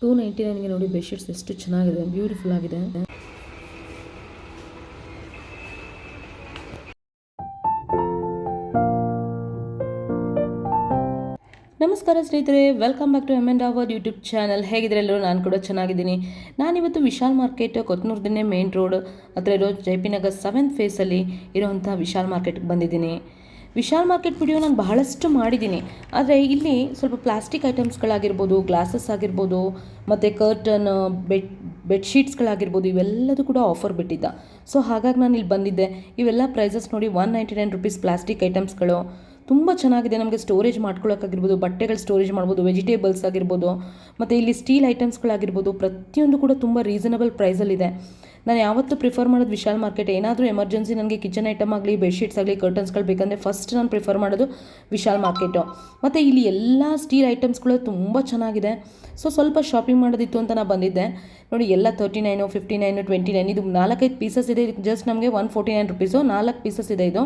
Two ninety ನೈನ್ಗೆ ನೋಡಿ bedsheets ಎಷ್ಟು ಚೆನ್ನಾಗಿದೆ, ಬ್ಯೂಟಿಫುಲ್ ಆಗಿದೆ. ನಮಸ್ಕಾರ ಸ್ನೇಹಿತರೆ welcome back to M N our YouTube channel ಹೇಗಿದ್ರೆ ಎಲ್ಲರೂ? ನಾನು ಕೂಡ ಚೆನ್ನಾಗಿದ್ದೀನಿ. ನಾನಿವತ್ತು ವಿಶಾಲ್ ಮಾರ್ಕೆಟ್ ಕೊತ್ತನೂರ್ದಿನೇ ಮೇನ್ ರೋಡ್ ಹತ್ರ ಇರೋ ಜೆ ಪಿ ನಗರ್ ಸೆವೆಂತ್ ಫೇಸಲ್ಲಿ ಇರೋವಂಥ ವಿಶಾಲ್ ಮಾರ್ಕೆಟ್ಗೆ ಬಂದಿದ್ದೀನಿ. ವಿಶಾಲ್ ಮಾರ್ಕೆಟ್ ವಿಡಿಯೋ ನಾನು ಬಹಳಷ್ಟು ಮಾಡಿದ್ದೀನಿ. ಆದರೆ ಇಲ್ಲಿ ಸ್ವಲ್ಪ ಪ್ಲಾಸ್ಟಿಕ್ ಐಟಮ್ಸ್ಗಳಾಗಿರ್ಬೋದು, ಗ್ಲಾಸಸ್ ಆಗಿರ್ಬೋದು, ಮತ್ತು ಕರ್ಟನ್, ಬೆಡ್, ಬೆಡ್ಶೀಟ್ಸ್ಗಳಾಗಿರ್ಬೋದು, ಇವೆಲ್ಲದೂ ಕೂಡ ಆಫರ್ ಬಿಟ್ಟಿದ್ದ. ಸೊ ಹಾಗಾಗಿ ನಾನು ಇಲ್ಲಿ ಬಂದಿದ್ದೆ. ಇವೆಲ್ಲ ಪ್ರೈಸಸ್ ನೋಡಿ one ninety nine rupees plastic ಐಟಮ್ಸ್ಗಳು. ತುಂಬ ಚೆನ್ನಾಗಿದೆ. ನಮಗೆ ಸ್ಟೋರೇಜ್ ಮಾಡ್ಕೊಳ್ಳೋಕ್ಕಾಗಿರ್ಬೋದು ಬಟ್ಟೆಗಳು ಸ್ಟೋರೇಜ್ ಮಾಡ್ಬೋದು ವೆಜಿಟೇಬಲ್ಸ್ ಆಗಿರ್ಬೋದು, ಮತ್ತು ಇಲ್ಲಿ ಸ್ಟೀಲ್ ಐಟಮ್ಸ್ಗಳಾಗಿರ್ಬೋದು ಪ್ರತಿಯೊಂದು ಕೂಡ ತುಂಬ ರೀಸನಬಲ್ ಪ್ರೈಸಲ್ಲಿದೆ ನಾನು ಯಾವತ್ತೂ ಪ್ರಿಫರ್ ಮಾಡೋದು ವಿಶಾಲ್ ಮಾರ್ಕೆಟ್. ಏನಾದರೂ ಎಮರ್ಜೆನ್ಸಿ ನನಗೆ ಕಿಚನ್ ಐಟಮ್ ಆಗಲಿ ಬೆಡ್ಶೀಟ್ಸ್ ಆಗಲಿ ಕರ್ಟನ್ಸ್ಗಳು ಬೇಕಂದರೆ ಫಸ್ಟ್ ನಾನು ಪ್ರಿಫರ್ ಮಾಡೋದು ವಿಶಾಲ್ ಮಾರ್ಕೆಟು ಮತ್ತು ಇಲ್ಲಿ ಎಲ್ಲ ಸ್ಟೀಲ್ ಐಟಮ್ಸ್ಗಳು ತುಂಬ ಚೆನ್ನಾಗಿದೆ. ಸೊ ಸ್ವಲ್ಪ ಶಾಪಿಂಗ್ ಮಾಡೋದಿತ್ತು ಅಂತ ನಾನು ಬಂದಿದ್ದೆ. ನೋಡಿ, ಎಲ್ಲ thirty nine fifty nine twenty nine ಇದು ನಾಲ್ಕೈದು ಪೀಸಸ್ ಇದೆ. ಜಸ್ಟ್ ನಮಗೆ ಒನ್ ಫೋರ್ಟಿ ನೈನ್ ರುಪೀಸು ನಾಲ್ಕು ಪೀಸಸ್ ಇದೆ ಇದು.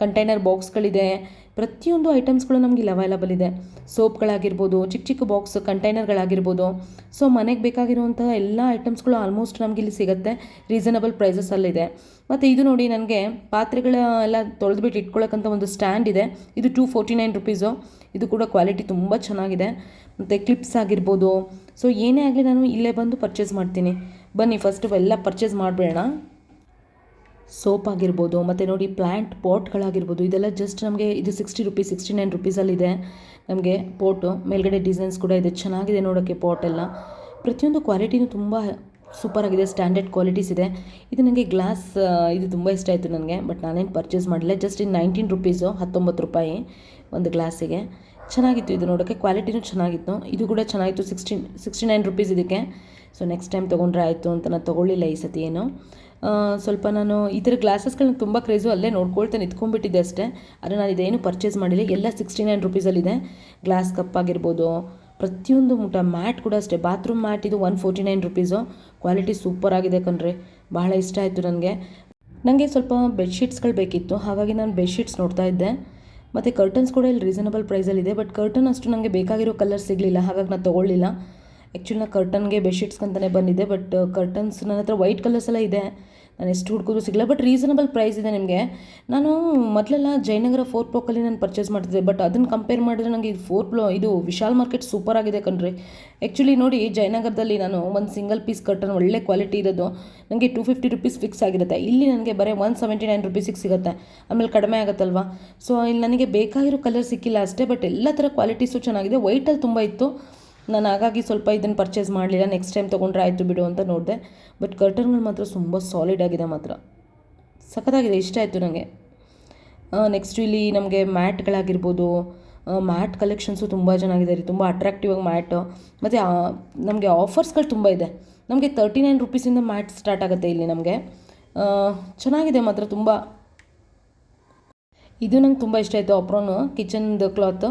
ಕಂಟೈನರ್ ಬಾಕ್ಸ್ಗಳಿದೆ. ಪ್ರತಿಯೊಂದು ಐಟಮ್ಸ್ಗಳು ನಮಗೆ ಇಲ್ಲಿ ಅವೈಲಬಲ್ ಇದೆ. ಸೋಪ್ಗಳಾಗಿರ್ಬೋದು, ಚಿಕ್ಕ ಚಿಕ್ಕ ಬಾಕ್ಸ್ ಕಂಟೈನರ್ಗಳಾಗಿರ್ಬೋದು. ಸೊ, ಮನೆಗೆ ಬೇಕಾಗಿರುವಂತಹ ಎಲ್ಲ ಐಟಮ್ಸ್ಗಳು ಆಲ್ಮೋಸ್ಟ್ ನಮಗೆ ಇಲ್ಲಿ ಸಿಗುತ್ತೆ. ರೀಸನಬಲ್ ಪ್ರೈಸಸಲ್ಲಿದೆ ಮತ್ತು ಇದು ನೋಡಿ ನನಗೆ ಪಾತ್ರೆಗಳ ಎಲ್ಲ ತೊಳೆದ್ಬಿಟ್ಟು ಇಟ್ಕೊಳ್ಳೋಕ್ಕಂಥ ಒಂದು ಸ್ಟ್ಯಾಂಡ್ ಇದೆ. ಇದು ಟೂ ಫೋರ್ಟಿ ನೈನ್ ರುಪೀಸು ಇದು ಕೂಡ ಕ್ವಾಲಿಟಿ ತುಂಬ ಚೆನ್ನಾಗಿದೆ. ಮತ್ತು ಕ್ಲಿಪ್ಸ್ ಆಗಿರ್ಬೋದು. ಸೊ ಏನೇ ಆಗಲಿ ನಾನು ಇಲ್ಲೇ ಬಂದು ಪರ್ಚೇಸ್ ಮಾಡ್ತೀನಿ. ಬನ್ನಿ ಫಸ್ಟ್ ಎಲ್ಲ ಪರ್ಚೇಸ್ ಮಾಡಿಬಿಡೋಣ. ಸೋಪ್ ಆಗಿರ್ಬೋದು ಮತ್ತು ನೋಡಿ ಪ್ಲ್ಯಾಂಟ್ ಪಾಟ್ಗಳಾಗಿರ್ಬೋದು, ಇದೆಲ್ಲ ಜಸ್ಟ್ ನಮಗೆ ಇದು ಸಿಕ್ಸ್ಟಿ ರುಪೀಸ್ ಸಿಕ್ಸ್ಟಿ ನೈನ್ ರುಪೀಸಲ್ಲಿದೆ ನಮಗೆ ಪೋಟು, ಮೇಲ್ಗಡೆ ಡಿಸೈನ್ಸ್ ಕೂಡ ಇದೆ, ಚೆನ್ನಾಗಿದೆ ನೋಡೋಕ್ಕೆ ಪಾಟ್ ಎಲ್ಲ ಪ್ರತಿಯೊಂದು ಕ್ವಾಲಿಟಿನೂ ತುಂಬ ಸೂಪರಾಗಿದೆ ಸ್ಟ್ಯಾಂಡರ್ಡ್ ಕ್ವಾಲಿಟೀಸ್ ಇದೆ. ಇದು ನನಗೆ ಗ್ಲಾಸ್ ಇದು ತುಂಬ ಇಷ್ಟ ಆಯಿತು ನನಗೆ ಬಟ್ ನಾನೇನು ಪರ್ಚೇಸ್ ಮಾಡಲಿಲ್ಲ. ಜಸ್ಟ್ ಇನ್ ನೈನ್ಟೀನ್ ರುಪೀಸು ಹತ್ತೊಂಬತ್ತು ರೂಪಾಯಿ ಒಂದು ಗ್ಲಾಸಿಗೆ ಚೆನ್ನಾಗಿತ್ತು ಇದು ನೋಡೋಕ್ಕೆ ಕ್ವಾಲಿಟಿನೂ ಚೆನ್ನಾಗಿತ್ತು. ಇದು ಕೂಡ ಚೆನ್ನಾಗಿತ್ತು ಸಿಕ್ಸ್ಟಿ ಸಿಕ್ಸ್ಟಿ ನೈನ್ ರುಪೀಸ್ ಇದಕ್ಕೆ. ಸೊ ನೆಕ್ಸ್ಟ್ ಟೈಮ್ ತೊಗೊಂಡ್ರೆ ಆಯಿತು ಅಂತ ನಾನು ತೊಗೊಳ್ಳಿಲ್ಲ ಈ ಸತಿ ಏನು. ಸ್ವಲ್ಪ ನಾನು ಈ ಥರ ಗ್ಲಾಸಸ್ಗಳನ್ನ ತುಂಬ ಕ್ರೇಜು ಅಲ್ಲೇ ನೋಡ್ಕೊಳ್ತಾ ನಿಂತ್ಕೊಂಡ್ಬಿಟ್ಟಿದ್ದೆ ಅಷ್ಟೇ. ಆದರೆ ನಾನು ಇದೇನು ಪರ್ಚೇಸ್ ಮಾಡಿಲ್ಲ. ಎಲ್ಲ ಸಿಕ್ಸ್ಟಿ ನೈನ್ ರುಪೀಸಲ್ಲಿದೆ ಗ್ಲಾಸ್ ಕಪ್ ಆಗಿರ್ಬೋದು, ಪ್ರತಿಯೊಂದು ಮುಟ ಮ್ಯಾಟ್ ಕೂಡ ಅಷ್ಟೇ. ಬಾತ್ರೂಮ್ ಮ್ಯಾಟ್ ಇದು one forty nine rupees quality super ಆಗಿದೆ ಕಣ್ರಿ. ಬಹಳ ಇಷ್ಟ ಆಯಿತು ನನಗೆ ನನಗೆ ಸ್ವಲ್ಪ ಬೆಡ್ಶೀಟ್ಸ್ಗಳು ಬೇಕಿತ್ತು. ಹಾಗಾಗಿ ನಾನು ಬೆಡ್ಶೀಟ್ಸ್ ನೋಡ್ತಾ ಇದ್ದೆ. ಮತ್ತು ಕರ್ಟನ್ಸ್ ಕೂಡ ಇಲ್ಲಿ ರೀಸನಬಲ್ ಪ್ರೈಸಲ್ಲಿದೆ ಬಟ್ ಕರ್ಟನ್ ಅಷ್ಟು ನನಗೆ ಬೇಕಾಗಿರೋ ಕಲರ್ ಸಿಗಲಿಲ್ಲ. ಹಾಗಾಗಿ ನಾನು ತೊಗೊಳ್ಳಿಲ್ಲ. ಆ್ಯಕ್ಚುಲಿ ನಾನು ಕರ್ಟನ್ಗೆ ಬೆಡ್ಶೀಟ್ಸ್ಗಂತಲೇ ಬಂದಿದ್ದೆ ಬಟ್ ಕರ್ಟನ್ಸ್ ನನ್ನ ಹತ್ರ ವೈಟ್ ಕಲರ್ಸ್ ಎಲ್ಲ ಇದೆ. ನಾನು ಎಷ್ಟು ಹುಡುಕಿದ್ರು ಸಿಗಲ್ಲ ಬಟ್ ರೀಸನಬಲ್ ಪ್ರೈಸ್ ಇದೆ ನಿಮಗೆ. ನಾನು ಮೊದಲೆಲ್ಲ ಜಯನಗರ ಫೋರ್ ಬ್ಲಾಕಲ್ಲಿ ನಾನು ಪರ್ಚೇಸ್ ಮಾಡ್ತಿದ್ದೆ. ಬಟ್ ಅದನ್ನು ಕಂಪೇರ್ ಮಾಡಿದ್ರೆ ನನಗೆ ಇದು ಫೋರ್ ಪ್ಲೋ ಇದು ವಿಶಾಲ್ ಮಾರ್ಕೆಟ್ ಸೂಪರ್ ಆಗಿದೆ ಕಣ್ರಿ. ಆ್ಯಕ್ಚುಲಿ ನೋಡಿ, ಜಯನಗರದಲ್ಲಿ ನಾನು ಒಂದು ಸಿಂಗಲ್ ಪೀಸ್ ಕರ್ಟನ್ ಒಳ್ಳೆ ಕ್ವಾಲಿಟಿ ಇರೋದು. ನನಗೆ ಟೂ ಫಿಫ್ಟಿ ರುಪೀಸ್ ಫಿಕ್ಸ್ ಆಗಿರುತ್ತೆ. ಇಲ್ಲಿ ನನಗೆ ಬರೀ ಒನ್ ಸೆವೆಂಟಿ ನೈನ್ ರುಪೀಸಿಗೆ ಸಿಗುತ್ತೆ. ಆಮೇಲೆ ಕಡಿಮೆ ಆಗುತ್ತಲ್ವಾ? ಸೊ ಇಲ್ಲಿ ನನಗೆ ಬೇಕಾಗಿರೋ ಕಲರ್ ಸಿಕ್ಕಿಲ್ಲ ಅಷ್ಟೇ ಬಟ್ ಎಲ್ಲ ಥರ ಕ್ವಾಲಿಟೀಸು ಚೆನ್ನಾಗಿದೆ. ವೈಟಲ್ಲಿ ತುಂಬ ಇತ್ತು. ನಾನು ಹಾಗಾಗಿ ಸ್ವಲ್ಪ ಇದನ್ನು ಪರ್ಚೇಸ್ ಮಾಡಲಿಲ್ಲ. ನೆಕ್ಸ್ಟ್ ಟೈಮ್ ತೊಗೊಂಡ್ರೆ ಆಯಿತು ಬಿಡು ಅಂತ ನೋಡಿದೆ. ಬಟ್ ಕರ್ಟನ್ಗಳು ಮಾತ್ರ ತುಂಬ ಸಾಲಿಡ್ ಆಗಿದೆ ಮಾತ್ರ. ಸಖತ್ತಾಗಿದೆ, ಇಷ್ಟ ಆಯಿತು ನನಗೆ ನೆಕ್ಸ್ಟ್ ಇಲ್ಲಿ ನಮಗೆ ಮ್ಯಾಟ್ಗಳಾಗಿರ್ಬೋದು ಮ್ಯಾಟ್ ಕಲೆಕ್ಷನ್ಸು ತುಂಬ ಚೆನ್ನಾಗಿದೆ ರೀ. ತುಂಬ ಅಟ್ರಾಕ್ಟಿವ್ ಆಗಿ ಮ್ಯಾಟು ಮತ್ತು ನಮಗೆ ಆಫರ್ಸ್ಗಳು ತುಂಬ ಇದೆ. ನಮಗೆ ತರ್ಟಿ ನೈನ್ ರುಪೀಸಿಂದ ಮ್ಯಾಟ್ ಸ್ಟಾರ್ಟ್ ಆಗುತ್ತೆ ಇಲ್ಲಿ ನಮಗೆ. ಚೆನ್ನಾಗಿದೆ ಮಾತ್ರ ತುಂಬ. ಇದು ನಂಗೆ ತುಂಬ ಇಷ್ಟ ಆಯಿತು ಅಪ್ರೋನು ಕಿಚನ್ದು ಕ್ಲಾತ್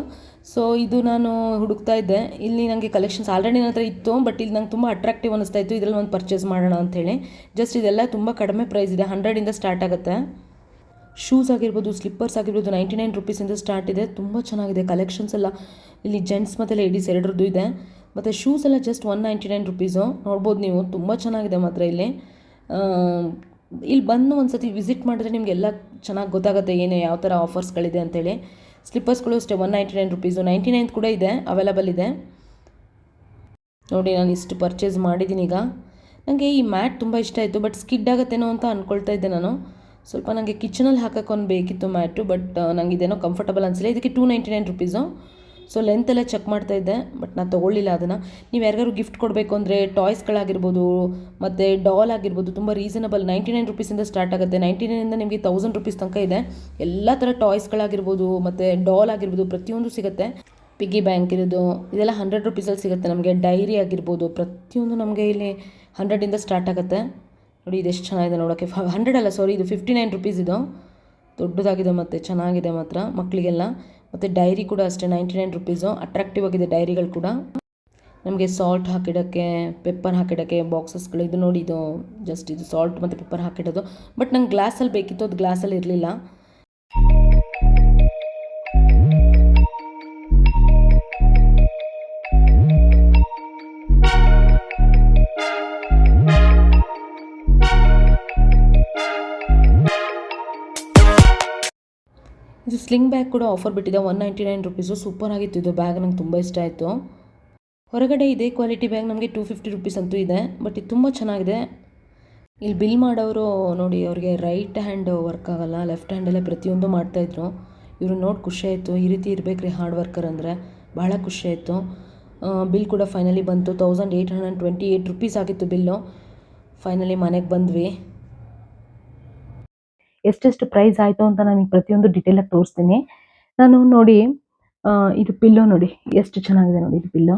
ಸೊ ಇದು ನಾನು ಹುಡುಕ್ತಾ ಇದ್ದೆ. ಇಲ್ಲಿ ನನಗೆ ಕಲೆಕ್ಷನ್ಸ್ ಆಲ್ರೆಡಿ ನನ್ನ ಹತ್ರ ಇತ್ತು ಬಟ್ ಇಲ್ಲಿ ನಂಗೆ ತುಂಬ ಅಟ್ರಾಕ್ಟಿವ್ ಅನಿಸ್ತಾ ಇತ್ತು. ಇದರಲ್ಲಿ ಒಂದು ಪರ್ಚೇಸ್ ಮಾಡೋಣ ಅಂಥೇಳಿ ಜಸ್ಟ್ ಇದೆಲ್ಲ ತುಂಬ ಕಡಿಮೆ ಪ್ರೈಸ್ ಇದೆ. ಹಂಡ್ರೆಡಿಂದ ಸ್ಟಾರ್ಟ್ ಆಗುತ್ತೆ. ಶೂಸ್ ಆಗಿರ್ಬೋದು ಸ್ಲಿಪ್ಪರ್ಸ್ ಆಗಿರ್ಬೋದು ನೈಂಟಿ ನೈನ್ ರುಪೀಸಿಂದ ಸ್ಟಾರ್ಟ್ ಇದೆ. ತುಂಬ ಚೆನ್ನಾಗಿದೆ. ಕಲೆಕ್ಷನ್ಸ್ ಎಲ್ಲ ಇಲ್ಲಿ ಜೆಂಟ್ಸ್ ಮತ್ತು ಲೇಡೀಸ್ ಎರಡರದ್ದು ಇದೆ. ಮತ್ತು ಶೂಸ್ ಎಲ್ಲ just one ninety nine rupees ನೋಡ್ಬೋದು ನೀವು. ತುಂಬ ಚೆನ್ನಾಗಿದೆ ಮಾತ್ರ ಇಲ್ಲಿ. ಇಲ್ಲಿ ಬಂದು ಒಂದು ಸತಿ ವಿಸಿಟ್ ಮಾಡಿದ್ರೆ ನಿಮಗೆಲ್ಲ ಚೆನ್ನಾಗಿ ಗೊತ್ತಾಗುತ್ತೆ ಏನು, ಯಾವ ಥರ ಆಫರ್ಸ್ಗಳಿದೆ ಅಂತೇಳಿ ಸ್ಲಿಪ್ಪರ್ಸ್ಗಳು ಅಷ್ಟೇ one ninety nine rupees ninety nine ಕೂಡ ಇದೆ ಅವೈಲಬಲ್ ಇದೆ. ನೋಡಿ, ನಾನು ಇಷ್ಟು ಪರ್ಚೇಸ್ ಮಾಡಿದ್ದೀನಿ ಈಗ. ನನಗೆ ಈ ಮ್ಯಾಟ್ ತುಂಬ ಇಷ್ಟ ಆಯಿತು ಬಟ್ ಸ್ಕಿಡ್ ಆಗುತ್ತೇನೋ ಅಂತ ಅಂದ್ಕೊಳ್ತಾ ಇದ್ದೆ ನಾನು. ಸ್ವಲ್ಪ ನನಗೆ ಕಿಚನಲ್ಲಿ ಹಾಕೋಕ್ಕೊಂದು ಬೇಕಿತ್ತು ಮ್ಯಾಟು ಬಟ್ ನನಗೆ ಇದೇನೋ ಕಂಫರ್ಟಬಲ್ ಅನಿಸಿಲ್ಲ. ಇದಕ್ಕೆ two ninety nine rupees so length ಎಲ್ಲ ಚೆಕ್ ಮಾಡ್ತಾ ಇದ್ದೆ ಬಟ್ ನಾನು ತೊಗೊಳ್ಳಿಲ್ಲ ಅದನ್ನು. ನೀವು ಯಾರಿಗಾರು ಗಿಫ್ಟ್ ಕೊಡಬೇಕು ಅಂದರೆ ಟಾಯ್ಸ್ಗಳಾಗಿರ್ಬೋದು ಮತ್ತು ಡಾಲ್ ಆಗಿರ್ಬೋದು, ತುಂಬ ರೀಸನಬಲ್ ನೈಂಟಿ ನೈನ್ ರುಪೀಸಿಂದ ಸ್ಟಾರ್ಟ್ ಆಗುತ್ತೆ. ನೈಂಟಿ ನೈನಿಂದ ನಿಮಗೆ ತೌಸಂಡ್ ರುಪೀಸ್ ತನಕ ಇದೆ. ಎಲ್ಲ ಥರ ಟಾಯ್ಸ್ಗಳಾಗಿರ್ಬೋದು ಮತ್ತು ಡಾಲ್ ಆಗಿರ್ಬೋದು, ಪ್ರತಿಯೊಂದು ಸಿಗುತ್ತೆ. ಪಿಗ್ಗಿ ಬ್ಯಾಂಕ್ ಇರೋದು, ಇದೆಲ್ಲ ಹಂಡ್ರೆಡ್ ರುಪೀಸಲ್ಲಿ ಸಿಗುತ್ತೆ ನಮಗೆ. ಡೈರಿ ಆಗಿರ್ಬೋದು, ಪ್ರತಿಯೊಂದು ನಮಗೆ ಇಲ್ಲಿ ಹಂಡ್ರೆಡಿಂದ ಸ್ಟಾರ್ಟ್ ಆಗುತ್ತೆ. ನೋಡಿ ಇದೆಷ್ಟು ಚೆನ್ನಾಗಿದೆ ನೋಡೋಕ್ಕೆ ಹಂಡ್ರೆಡ್ ಅಲ್ಲ ಸಾರಿ ಇದು ಫಿಫ್ಟಿ ನೈನ್ ರುಪೀಸ್ ಇದು. ದೊಡ್ಡದಾಗಿದೆ ಮತ್ತು, ಚೆನ್ನಾಗಿದೆ ಮಾತ್ರ ಮಕ್ಕಳಿಗೆಲ್ಲ ಮತ್ತು ಡೈರಿ ಕೂಡ ಅಷ್ಟೇ ನೈಂಟಿ ನೈನ್ ರುಪೀಸು ಅಟ್ರಾಕ್ಟಿವ್ ಆಗಿದೆ ಡೈರಿಗಳು ಕೂಡ. ನಮಗೆ ಸಾಲ್ಟ್ ಹಾಕಿಡೋಕ್ಕೆ ಪೆಪ್ಪರ್ ಹಾಕಿಡೋಕ್ಕೆ ಬಾಕ್ಸಸ್ಗಳು ಇದು ನೋಡಿ ಇದು ಜಸ್ಟ್ ಇದು ಸಾಲ್ಟ್ ಮತ್ತು ಪೆಪ್ಪರ್ ಹಾಕಿಡೋದು. ಬಟ್ ನಂಗೆ ಗ್ಲಾಸಲ್ಲಿ ಬೇಕಿತ್ತು, ಅದು ಗ್ಲಾಸಲ್ಲಿ ಇರಲಿಲ್ಲ. ಇದು ಸ್ಲಿಂಗ್ ಬ್ಯಾಗ್ ಕೂಡ ಆಫರ್ ಬಿಟ್ಟಿದೆ one ninety nine rupees super ಆಗಿತ್ತು ಇದು ಬ್ಯಾಗ್, ನಂಗೆ ತುಂಬ ಇಷ್ಟ ಆಯಿತು. ಹೊರಗಡೆ ಇದೇ ಕ್ವಾಲಿಟಿ ಬ್ಯಾಗ್ ನಮಗೆ ಟೂ ಫಿಫ್ಟಿ ರುಪೀಸ್ ಅಂತೂ ಇದೆ ಬಟ್ ಇದು ತುಂಬ ಚೆನ್ನಾಗಿದೆ. ಇಲ್ಲಿ ಬಿಲ್ ಮಾಡೋರು ನೋಡಿ, ಅವ್ರಿಗೆ ರೈಟ್ ಹ್ಯಾಂಡ್ ವರ್ಕ್ ಆಗಲ್ಲ ಲೆಫ್ಟ್ ಹ್ಯಾಂಡಲ್ಲೇ ಪ್ರತಿಯೊಂದು ಮಾಡ್ತಾಯಿದ್ರು ಇವರು ನೋಡಿ ಖುಷಿ ಆಯಿತು, ಈ ರೀತಿ ಇರಬೇಕ್ರಿ ಹಾರ್ಡ್ ವರ್ಕರ್ ಅಂದರೆ. ಭಾಳ ಖುಷಿ ಆಯಿತು. ಬಿಲ್ ಕೂಡ ಫೈನಲಿ ಬಂತು thousand eight hundred twenty eight rupees ಆಗಿತ್ತು ಬಿಲ್ಲು. ಫೈನಲಿ ಮನೆಗೆ ಬಂದ್ವಿ. ಎಷ್ಟೆಷ್ಟು ಪ್ರೈಸ್ ಆಯಿತು ಅಂತ ನನಗೆ ಪ್ರತಿಯೊಂದು ಡೀಟೇಲಾಗಿ ತೋರಿಸ್ತೀನಿ. ನಾನು ನೋಡಿ ಇದು ಪಿಲ್ಲೋ ನೋಡಿ ಎಷ್ಟು ಚೆನ್ನಾಗಿದೆ ನೋಡಿ ಇದು ಪಿಲ್ಲೋ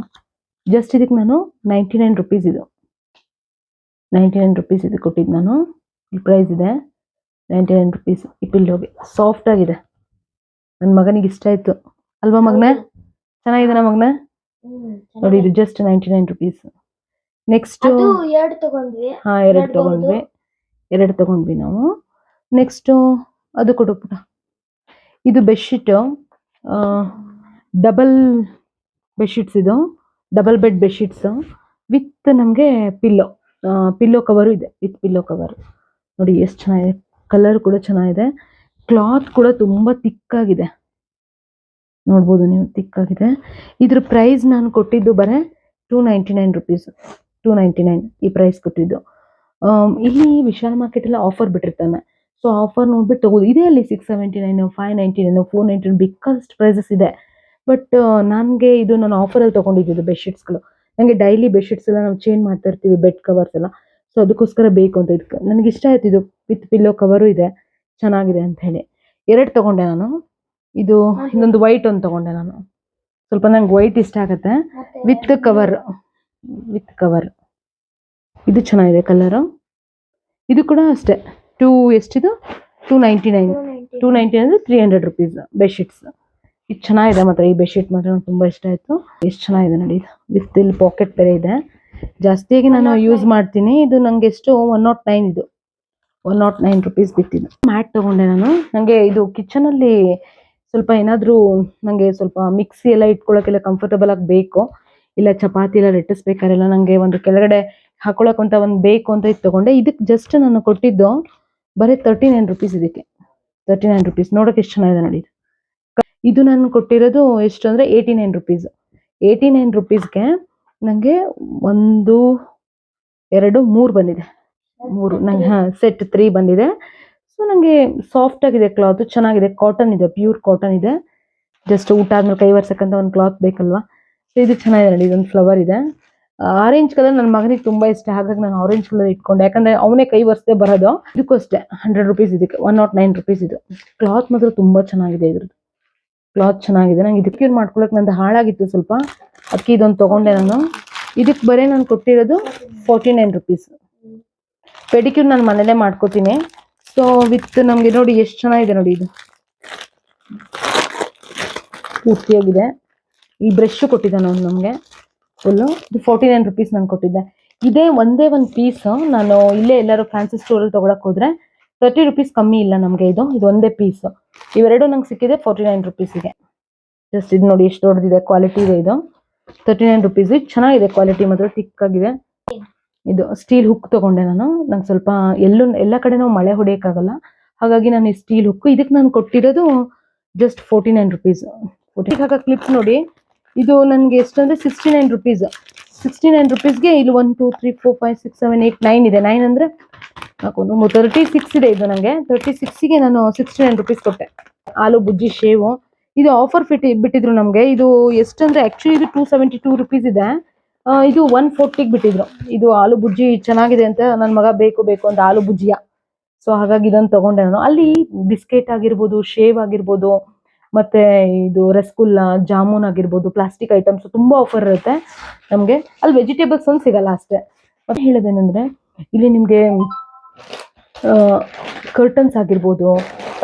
ಜಸ್ಟ್ ಇದಕ್ಕೆ ನಾನು ನೈಂಟಿ ನೈನ್ ರುಪೀಸ್ ಇದು. ನೈಂಟಿ ನೈನ್ ರುಪೀಸ್ ಇದು ಕೊಟ್ಟಿದ್ದು ನಾನು. ಈ ಪ್ರೈಸ್ ಇದೆ. ನೈಂಟಿ ನೈನ್ ರುಪೀಸ್ ಈ ಪಿಲ್ಲೋಗೆ ಸಾಫ್ಟ್ ಆಗಿದೆ. ನನ್ನ ಮಗನಿಗೆ ಇಷ್ಟ ಆಯಿತು. ಅಲ್ವಾ ಮಗನ? ಚೆನ್ನಾಗಿದೆ ಮಗನ? ನೋಡಿ ಇದು just ninety nine rupees next ಎರಡು ತಗೊಂಡ್ವಿ. ಹಾ ಎರಡು ತಗೊಂಡ್ವಿ. ಎರಡು ತಗೊಂಡ್ವಿ ನಾವು. ನೆಕ್ಸ್ಟ್ ಅದು ಕೊಡು ಇದು ಬೆಡ್ಶೀಟು ಡಬಲ್ ಬೆಡ್ಶೀಟ್ಸ್ ಇದು. ಡಬಲ್ ಬೆಡ್ ಬೆಡ್ಶೀಟ್ಸು ವಿತ್ ನಮಗೆ ಪಿಲ್ಲೋ ಪಿಲ್ಲೋ ಕವರು ಇದೆ. ವಿತ್ ಪಿಲ್ಲೋ ಕವರ್ ನೋಡಿ ಎಷ್ಟು ಚೆನ್ನಾಗಿದೆ. ಕಲರ್ ಕೂಡ ಚೆನ್ನಾಗಿದೆ. ಕ್ಲಾತ್ ಕೂಡ ತುಂಬ ತಿಕ್ಕಾಗಿದೆ. ನೋಡ್ಬೋದು ನೀವು, ತಿಕ್ಕಾಗಿದೆ. ಇದ್ರ ಪ್ರೈಸ್ ನಾನು ಕೊಟ್ಟಿದ್ದು ಬರೇ two ninety nine rupees two ninety nine ಈ ಪ್ರೈಸ್ ಕೊಟ್ಟಿದ್ದು. ಇಲ್ಲಿ ವಿಶಾಲ್ ಮಾರ್ಕೆಟ್ ಎಲ್ಲ ಆಫರ್ ಬಿಟ್ಟಿರ್ತಾನೆ. ಸೊ ಆಫರ್ ನೋಡ್ಬಿಟ್ಟು ತಗೋದು ಇದೆ ಅಲ್ಲಿ six seventy nine five ninety nine four ninety nine biggest prices ಇದೆ ಬಟ್ ನನಗೆ ಇದು ನಾನು ಆಫರಲ್ಲಿ ತೊಗೊಂಡಿದ್ದು ಬೆಡ್ಶೀಟ್ಸ್ಗಳು ನನಗೆ ಡೈಲಿ ಬೆಡ್ಶೀಟ್ಸ್ ಎಲ್ಲ ನಾವು ಚೇಂಜ್ ಮಾಡ್ತಾ ಇರ್ತೀವಿ ಬೆಡ್ ಕವರ್ಸ್ ಎಲ್ಲ. ಸೊ ಅದಕ್ಕೋಸ್ಕರ ಬೇಕು ಅಂತ ಇದಕ್ಕೆ. ನನಗೆ ಇಷ್ಟ ಆಯ್ತು ಇದು. ವಿತ್ ಪಿಲ್ಲೋ ಕವರು ಇದೆ. ಚೆನ್ನಾಗಿದೆ ಅಂತ ಹೇಳಿ. ಎರಡು ತಗೊಂಡೆ ನಾನು. ಇದು ಇನ್ನೊಂದು ವೈಟ್ ಒಂದು ತಗೊಂಡೆ ನಾನು. ಸ್ವಲ್ಪ ನಂಗೆ ವೈಟ್ ಇಷ್ಟ ಆಗುತ್ತೆ. ವಿತ್ ಕವರ್ ವಿತ್ ಕವರ್ ಇದು ಚೆನ್ನಾಗಿದೆ ಕಲರು ಇದು ಕೂಡ ಅಷ್ಟೇ. Two ಎಷ್ಟಿದು? Two ninety nine. Two ninety ಅಂದರೆ ತ್ರೀ ಹಂಡ್ರೆಡ್ ರುಪೀಸ್ ಬೆಡ್ಶೀಟ್ಸ್ ಇದು ಚೆನ್ನಾಗಿದೆ ಮಾತ್ರ ಈ ಬೆಡ್ಶೀಟ್ ಮಾತ್ರ ನಂಗೆ ತುಂಬ ಇಷ್ಟ ಆಯಿತು. ಎಷ್ಟು ಚೆನ್ನಾಗಿದೆ ನೋಡಿ ವಿತ್ ಇಲ್ಲಿ ಪಾಕೆಟ್ ಬೇರೆ ಇದೆ. ಜಾಸ್ತಿಯಾಗಿ ನಾನು ಯೂಸ್ ಮಾಡ್ತೀನಿ. ಇದು ನನಗೆ ಎಷ್ಟು? ಒನ್ ನಾಟ್ ನೈನ್ ಇದು. ಒನ್ ನಾಟ್ ನೈನ್ ರುಪೀಸ್ ಬಿತ್ತಿದ್ದು ಮ್ಯಾಟ್ ತೊಗೊಂಡೆ ನಾನು. ನನಗೆ ಇದು ಕಿಚನಲ್ಲಿ ಸ್ವಲ್ಪ ಏನಾದರೂ ನನಗೆ ಸ್ವಲ್ಪ ಮಿಕ್ಸಿ ಎಲ್ಲ ಇಟ್ಕೊಳ್ಳೋಕ್ಕೆಲ್ಲ ಕಂಫರ್ಟಬಲ್ ಆಗಿ ಬೇಕು. ಇಲ್ಲ ಚಪಾತಿ ಎಲ್ಲ ಲಟ್ಟಿಸ್ಬೇಕಾರೆಲ್ಲ ನನಗೆ ಒಂದು ಕೆಳಗಡೆ ಹಾಕೊಳಕ್ಕಂತ ಒಂದು ಬೇಕು ಅಂತ ಇದು ತಗೊಂಡೆ. ಇದಕ್ಕೆ ಜಸ್ಟ್ ನಾನು ಕೊಟ್ಟಿದ್ದು ಬರೀ ತರ್ಟಿ ನೈನ್ ರುಪೀಸ್ ಇದಕ್ಕೆ. ತರ್ಟಿ ನೈನ್ ರುಪೀಸ್ ನೋಡೋಕೆ ಎಷ್ಟು ಚೆನ್ನಾಗಿದೆ ನೋಡಿ ಇದು. ಇದು ನಾನು ಕೊಟ್ಟಿರೋದು ಎಷ್ಟು ಅಂದರೆ eighty nine rupees eighty nine ರುಪೀಸ್ಗೆ ನನಗೆ ಒಂದು, ಎರಡು, ಮೂರು ಬಂದಿದೆ. ಮೂರು. ನಂಗೆ ಹಾಂ ಸೆಟ್ ತ್ರೀ ಬಂದಿದೆ. ಸೊ ನನಗೆ ಸಾಫ್ಟ್ ಆಗಿದೆ ಕ್ಲಾತ್ ಚೆನ್ನಾಗಿದೆ. ಕಾಟನ್ ಇದೆ. ಪ್ಯೂರ್ ಕಾಟನ್ ಇದೆ. ಜಸ್ಟ್ ಊಟ ಆದ್ಮೇಲೆ ಕೈ ಒಂದು ಕ್ಲಾತ್ ಬೇಕಲ್ವಾ? ಸೊ ಇದು ಚೆನ್ನಾಗಿದೆ ನೋಡಿ. ಇದೊಂದು ಫ್ಲವರ್ ಇದೆ. ಆರೆಂಜ್ ಕಲರ್ ನನ್ನ ಮಗನಿಗೆ ತುಂಬಾ ಇಷ್ಟ. ಹಾಗಾಗಿ ನಾನು ಆರೆಂಜ್ ಕಲರ್ ಇಟ್ಕೊಂಡೆ. ಯಾಕಂದ್ರೆ ಅವನೇ ಕೈ ವರ್ಷದೇ ಬರೋದು. ಇದಕ್ಕೂ ಅಷ್ಟೇ ಹಂಡ್ರೆಡ್ ರುಪೀಸ್ ಇದಕ್ಕೆ ಒನ್ ನಾಟ್ ನೈನ್ ರುಪೀಸ್ ಇದು. ಕ್ಲಾತ್ ಮಾತ್ರ ತುಂಬಾ ಚೆನ್ನಾಗಿದೆ ಇದ್ರದ್ದು. ಕ್ಲಾತ್ ಚೆನ್ನಾಗಿದೆ. ನಂಗೆ ಇದಕ್ಕೆ ಮಾಡ್ಕೊಳಕ್ ನಂದು ಹಾಳಾಗಿತ್ತು ಸ್ವಲ್ಪ. ಅದಕ್ಕೆ ಇದೊಂದು ತಗೊಂಡೆ ನಾನು. ಇದಕ್ಕೆ ಬರೀ ನಾನು ಕೊಟ್ಟಿರೋದು ಫೋರ್ಟಿ ನೈನ್ ರುಪೀಸ್ ಪೆಡಿಕ್ಯೂರ್ ನಾನು ಮನೇಲೇ ಮಾಡ್ಕೋತೀನಿ. ಸೊ ವಿತ್ ನಮಗೆ ನೋಡಿ ಎಷ್ಟು ಚೆನ್ನಾಗಿದೆ ನೋಡಿ ಇದು. ಪೂರ್ತಿಯಾಗಿದೆ. ಈ ಬ್ರಷ್ ಕೊಟ್ಟಿದ್ದಾನೆ ಅವ್ನು ನಮಗೆ. ಫುಲ್ಲು ಇದು ಫೋರ್ಟಿ ನೈನ್ ರುಪೀಸ್ ನಾನು ಕೊಟ್ಟಿದ್ದೆ. ಇದೇ ಒಂದೇ ಒಂದು ಪೀಸ್ ನಾನು ಇಲ್ಲೇ ಎಲ್ಲರೂ ಫ್ಯಾನ್ಸಿ ಸ್ಟೋರಲ್ಲಿ ತೊಗೊಳಕ್ ಹೋದ್ರೆ ತರ್ಟಿ ರುಪೀಸ್ ಕಮ್ಮಿ ಇಲ್ಲ ನಮಗೆ ಇದು. ಇದು ಒಂದೇ ಪೀಸ್ ಇವೆರಡು ನಂಗೆ ಸಿಕ್ಕಿದೆ ಫೋರ್ಟಿ ನೈನ್ ರುಪೀಸಿಗೆ ಜಸ್ಟ್ ಇದು ನೋಡಿ ಎಷ್ಟು ದೊಡ್ಡದಿದೆ ಕ್ವಾಲಿಟಿ ಇದೆ ಇದು. ತರ್ಟಿ ನೈನ್ ರುಪೀಸ್ ಚೆನ್ನಾಗಿದೆ ಕ್ವಾಲಿಟಿ ಮಾತ್ರ ತಿಕ್ಕಾಗಿದೆ ಇದು ಸ್ಟೀಲ್ ಹುಕ್ ತಗೊಂಡೆ ನಾನು. ನಂಗೆ ಸ್ವಲ್ಪ ಎಲ್ಲೂ, ಎಲ್ಲ ಕಡೆ ನಾವು ಮಳೆ ಹೊಡೆಯೋಕ್ಕಾಗಲ್ಲ. ಹಾಗಾಗಿ ನಾನು ಈ ಸ್ಟೀಲ್ ಹುಕ್ ಇದಕ್ಕೆ ನಾನು ಕೊಟ್ಟಿರೋದು just forty nine rupees forty ಹಾಕೋ ಕ್ಲಿಪ್ಸ್ ನೋಡಿ. ಇದು ನನಗೆ ಎಷ್ಟು ಅಂದರೆ sixty nine rupees sixty nine ರುಪೀಸ್ಗೆ ಇಲ್ಲಿ one two three four five six seven eight nine ಇದೆ. ನೈನ್ ಅಂದರೆ ಹಾಕೊಂಡು ತರ್ಟಿ ಸಿಕ್ಸ್ ಇದೆ ಇದು ನನಗೆ ತರ್ಟಿ ಸಿಕ್ಸಿಗೆ ನಾನು ಸಿಕ್ಸ್ಟಿ ನೈನ್ ರುಪೀಸ್ ಕೊಟ್ಟೆ. ಆಲೂ ಬುಜ್ಜಿ, ಶೇವು. ಇದು ಆಫರ್ ಫಿಟ್ ಬಿಟ್ಟಿದ್ರು ನಮಗೆ. ಇದು ಎಷ್ಟಂದ್ರೆ ಆ್ಯಕ್ಚುಲಿ ಇದು ಟೂ ಸೆವೆಂಟಿ ಟೂ ರುಪೀಸ್ ಇದೆ ಇದು ಒನ್ ಫೋರ್ಟಿಗೆ ಬಿಟ್ಟಿದ್ರು. ಇದು ಆಲೂ ಬುಜ್ಜಿ ಚೆನ್ನಾಗಿದೆ ಅಂತ ನನ್ನ ಮಗ ಬೇಕು ಬೇಕು ಅಂತ ಆಲೂ ಬುಜ್ಜಿಯ. ಸೊ ಹಾಗಾಗಿ ಇದನ್ನು ತಗೊಂಡೆ ನಾನು. ಅಲ್ಲಿ ಬಿಸ್ಕೆಟ್ ಆಗಿರ್ಬೋದು, ಶೇವ್ ಆಗಿರ್ಬೋದು ಮತ್ತೆ ಇದು ರಸಗುಲ್ಲ, ಜಾಮೂನ್ ಆಗಿರ್ಬೋದು ಪ್ಲಾಸ್ಟಿಕ್ ಐಟಮ್ಸ್ ತುಂಬಾ ಆಫರ್ ಇರುತ್ತೆ. ನಮಗೆ ಅಲ್ಲಿ ವೆಜಿಟೇಬಲ್ಸ್ ಒಂದು ಸಿಗಲ್ಲ ಅಷ್ಟೇ. ಮತ್ತೆ ಹೇಳೋದೇನಂದ್ರೆ, ಇಲ್ಲಿ ನಿಮಗೆ ಕರ್ಟನ್ಸ್ ಆಗಿರ್ಬೋದು,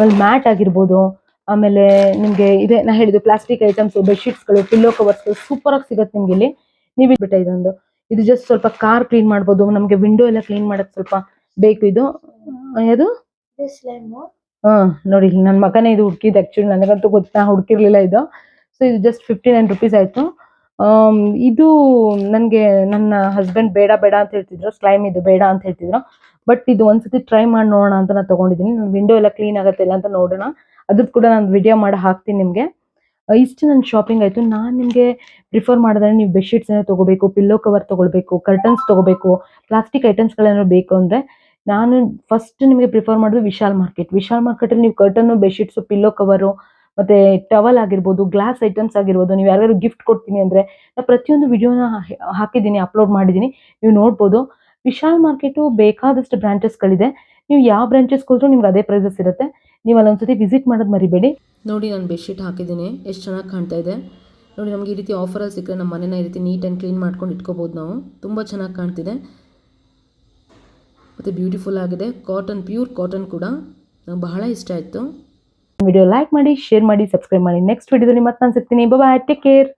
ಅಲ್ಲಿ ಮ್ಯಾಟ್ ಆಗಿರ್ಬೋದು, ಆಮೇಲೆ ನಿಮಗೆ ಇದೆ, ನಾ ಹೇಳಿದ್ದು ಪ್ಲಾಸ್ಟಿಕ್ ಐಟಮ್ಸ್ ಬೆಡ್ಶೀಟ್ಸ್ಗಳು ಪಿಲ್ಲೋ ಕವರ್ಸ್ ಸೂಪರ್ ಆಗಿ ಸಿಗುತ್ತೆ ನಿಮ್ಗೆ ಇಲ್ಲಿ. ನೀವು ಬಿಟ್ಟೆ ಇದೊಂದು. ಇದು ಜಸ್ಟ್ ಸ್ವಲ್ಪ ಕಾರ್ ಕ್ಲೀನ್ ಮಾಡ್ಬೋದು, ನಮಗೆ ವಿಂಡೋ ಎಲ್ಲ ಕ್ಲೀನ್ ಮಾಡಕ್ ಸ್ವಲ್ಪ ಬೇಕು ಇದು. ಯಾವುದು? ಹಾ, ನೋಡಿ ನನ್ನ ಮಗನೇ ಇದು ಹುಡುಕಿದ್ದು ಆ್ಯಕ್ಚುಲಿ ನನಗಂತೂ ಗೊತ್ತಾ ಹುಡುಕಿರ್ಲಿಲ್ಲ ಇದು. ಸೊ ಇದು ಜಸ್ಟ್ ಫಿಫ್ಟಿ ನೈನ್ ರುಪೀಸ್ ಆಯಿತು ಇದು ನನಗೆ ನನ್ನ ಹಸ್ಬೆಂಡ್ ಬೇಡ ಬೇಡ ಅಂತ ಹೇಳ್ತಿದ್ರು. ಸ್ಲೈಮ್ ಇದು ಬೇಡ ಅಂತ ಹೇಳ್ತಿದ್ರು. ಬಟ್ ಇದು ಒಂದ್ಸತಿ ಟ್ರೈ ಮಾಡಿ ನೋಡೋಣ ಅಂತ ನಾನು ತೊಗೊಂಡಿದ್ದೀನಿ ನನ್ನ ವಿಂಡೋ ಎಲ್ಲ ಕ್ಲೀನ್ ಆಗುತ್ತೆ ಇಲ್ಲ ಅಂತ ನೋಡೋಣ. ಅದ್ರದ್ದು ಕೂಡ ನಾನು ವಿಡಿಯೋ ಮಾಡಿ ಹಾಕ್ತೀನಿ ನಿಮಗೆ. ಇಷ್ಟು ನನ್ನ ಶಾಪಿಂಗ್ ಆಯಿತು. ನಾನು ನಿಮಗೆ ಪ್ರಿಫರ್ ಮಾಡಿದ್ರೆ ನೀವು ಬೆಡ್ಶೀಟ್ಸ್ ಏನೋ ತೊಗೋಬೇಕು ಪಿಲ್ಲೋ ಕವರ್ ತೊಗೊಳ್ಬೇಕು ಕರ್ಟನ್ಸ್ ತೊಗೋಬೇಕು ಪ್ಲಾಸ್ಟಿಕ್ ಐಟಮ್ಸ್ಗಳೇನೋ ಬೇಕು ಅಂದರೆ ನಾನು ಫಸ್ಟ್ ನಿಮಗೆ ಪ್ರಿಫರ್ ಮಾಡೋದು ವಿಶಾಲ್ ಮಾರ್ಕೆಟ್ ವಿಶಾಲ್ ಮಾರ್ಕೆಟಲ್ಲಿ ನೀವು ಕರ್ಟನ್ನು ಬೆಡ್ಶೀಟ್ಸು ಪಿಲ್ಲೋ ಕವರು ಮತ್ತು ಟವಲ್ ಆಗಿರ್ಬೋದು ಗ್ಲಾಸ್ ಐಟಮ್ಸ್ ಆಗಿರ್ಬೋದು, ನೀವು ಯಾರ್ಯಾರು ಗಿಫ್ಟ್ ಕೊಡ್ತೀನಿ ಅಂದರೆ ನಾನು ಪ್ರತಿಯೊಂದು ವಿಡಿಯೋನ ಹಾಕಿದ್ದೀನಿ ಅಪ್ಲೋಡ್ ಮಾಡಿದ್ದೀನಿ. ನೀವು ನೋಡ್ಬೋದು, ವಿಶಾಲ್ ಮಾರ್ಕೆಟು ಬೇಕಾದಷ್ಟು ಬ್ರಾಂಚಸ್ಗಳಿದೆ ನೀವು ಯಾವ ಬ್ರಾಂಚಸ್ಗೆ ಹೋದ್ರೂ ನಿಮ್ಗೆ ಅದೇ ಪ್ರೈಸಸ್ ಇರುತ್ತೆ. ನೀವು ಅಲ್ಲೊಂದ್ಸತಿ ವಿಸಿಟ್ ಮಾಡೋದು ಮರಿಬೇಡಿ. ನೋಡಿ, ನಾನು ಬೆಡ್ಶೀಟ್ ಹಾಕಿದ್ದೀನಿ. ಎಷ್ಟು ಚೆನ್ನಾಗಿ ಕಾಣ್ತಾ ಇದೆ. ನೋಡಿ, ನಮಗೆ ಈ ರೀತಿ ಆಫರಲ್ಲಿ ಸಿಕ್ಕರೆ ನಮ್ಮ ಮನೇನ ಈ ರೀತಿ ನೀಟ್ ಆ್ಯಂಡ್ ಕ್ಲೀನ್ ಮಾಡ್ಕೊಂಡು ಇಟ್ಕೋಬೋದು ನಾವು. ತುಂಬ ಚೆನ್ನಾಗಿ ಕಾಣ್ತಿದೆ. ಮತ್ತು ಬ್ಯೂಟಿಫುಲ್ ಆಗಿದೆ. ಕಾಟನ್ ಪ್ಯೂರ್ ಕಾಟನ್ ಕೂಡ ನಂಗೆ ಬಹಳ ಇಷ್ಟ ಆಯಿತು. ವಿಡಿಯೋ ಲೈಕ್ ಮಾಡಿ ಶೇರ್ ಮಾಡಿ ಸಬ್ಸ್ಕ್ರೈಬ್ ಮಾಡಿ. ನೆಕ್ಸ್ಟ್ ವಿಡಿಯೋದಲ್ಲಿ ಮತ್ತೆ ನಾನು ಸಿಗ್ತೀನಿ. Bye take care